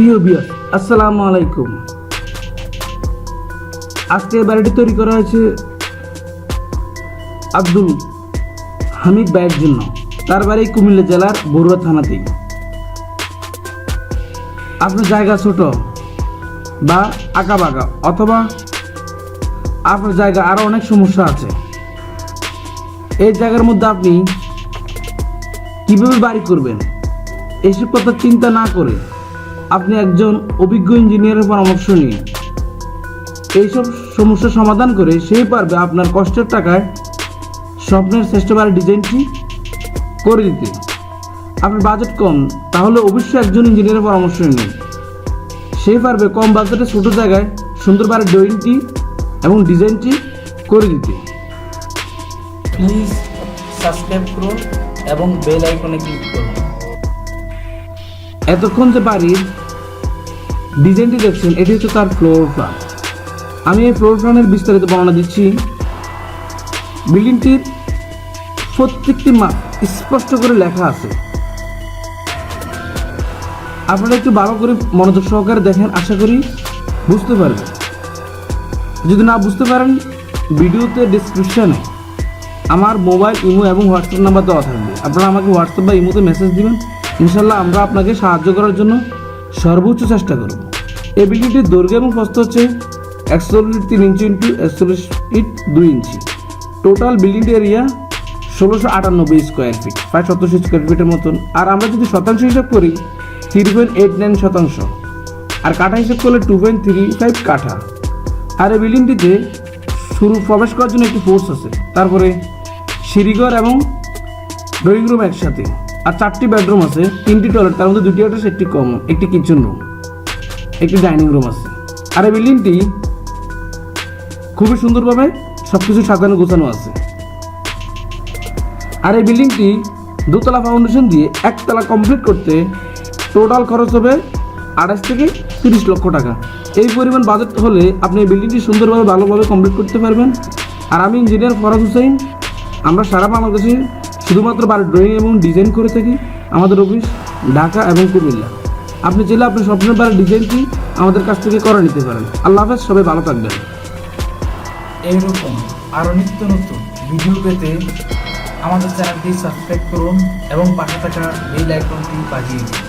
প্রিয় বিয়াস আসসালামু আলাইকুম। আজকে বাড়িটি তৈরি করা হয়েছে আব্দুল হামিদ জন্য। তার বাড়ি কুমিল্লা জেলার বড়ুয়া থানাতেই। আপনার জায়গা ছোট বা আঁকা বাঁকা অথবা আপনার জায়গা আরও অনেক সমস্যা আছে। এই জায়গার মধ্যে আপনি কীভাবে বাড়ি করবেন? এসব কথা চিন্তা না করে আপনি একজন অভিজ্ঞ ইঞ্জিনিয়ারের পরামর্শ নিন। এইসব সমস্যা সমাধান করে সেই পারবে আপনার কষ্টের টাকায় স্বপ্নের শ্রেষ্ঠ বাড়ির ডিজাইনটি করে দিতে। আপনার বাজেট কম, তাহলে অবশ্যই একজন ইঞ্জিনিয়ারের পরামর্শ নিন। সে পারবে কম বাজেটে ছোটো জায়গায় সুন্দর বাড়ির ড্রয়িংটি এবং ডিজাইনটি করে দিতে। প্লিজ সাবস্ক্রাইব করুন এবং বেল আইকনে ক্লিক করুন। এতক্ষণ যে বাড়ির ডিজাইনটি দেখছেন, এটি হচ্ছে তার ফ্লোর প্ল্যান আমি এই ফ্লোর প্ল্যানের বিস্তারিত বর্ণনা দিচ্ছি। বিল্ডিংটির প্রত্যেকটি মা স্পষ্ট করে লেখা আছে। আপনারা একটু ভালো করে মনোযোগ সহকারে দেখেন, আশা করি বুঝতে পারবেন। যদি না বুঝতে পারেন, ভিডিওতে ডিসক্রিপশানে আমার মোবাইল ইমো এবং হোয়াটসঅ্যাপ নাম্বার দেওয়া থাকবে। আপনারা আমাকে হোয়াটসঅ্যাপ বা ইমোতে মেসেজ দিবেন ইনশাল্লাহ আমরা আপনাকে সাহায্য করার জন্য সর্বোচ্চ চেষ্টা করব। এই বিল্ডিংটির দৈর্ঘ্য এবং প্রস্থ হচ্ছে একচল্লিশ তিন ইঞ্চি ইন্টু একচল্লিশ ফিট দুই ইঞ্চি। টোটাল বিল্ডিংটি এরিয়া ষোলোশো আটানব্বই স্কোয়ার ফিট, প্রায় সতেরোশো স্কোয়ার ফিটের মতন। আর আমরা যদি শতাংশ হিসাব করি থ্রি পয়েন্ট এইট নাইন শতাংশ। আর কাঠা হিসাব করলে টু পয়েন্ট থ্রি ফাইভ কাঠা। আর এই বিল্ডিংটিতে শুরু প্রবেশ করার জন্য একটি ফোর্স আছে। তারপরে সিঁড়িঘর এবং ড্রয়িং রুম একসাথে। আর চারটি বেডরুম আছে, তিনটি টয়লেট তার মধ্যে দুটি অ্যাটাচ একটি কম একটি কিচেন রুম একটি ডাইনিং রুম আছে। আর এই বিল্ডিংটি খুবই সুন্দরভাবে সব কিছু সাজানো গোছানো আছে। আর এই বিল্ডিংটি দোতলা ফাউন্ডেশন দিয়ে একতলা কমপ্লিট করতে টোটাল খরচ হবে আঠাশ থেকে তিরিশ লক্ষ টাকা। এই পরিমাণ বাজেট হলে আপনি এই বিল্ডিংটি সুন্দরভাবে ভালোভাবে কমপ্লিট করতে পারবেন। আর আমি ইঞ্জিনিয়ার ফরাজ হুসাইন, আমরা সারা বাংলাদেশে শুধুমাত্র বাড়ির ড্রয়িং এবং ডিজাইন করে থাকি আমাদের অফিস ঢাকা এবং কুমিল্লা। আপনি চাইলে আপনার স্বপ্নের বাড়ির ডিজাইনটি আমাদের কাছ থেকে করে নিতে পারেন। আল্লাহ হাফেজ, সবাই ভালো থাকবেন। এইরকম আরও নিত্য নতুন ভিডিও পেতে আমাদের চ্যানেলটি সাবস্ক্রাইব করুন এবং পাশে থাকা বেল আইকনটি বাজিয়ে দিন।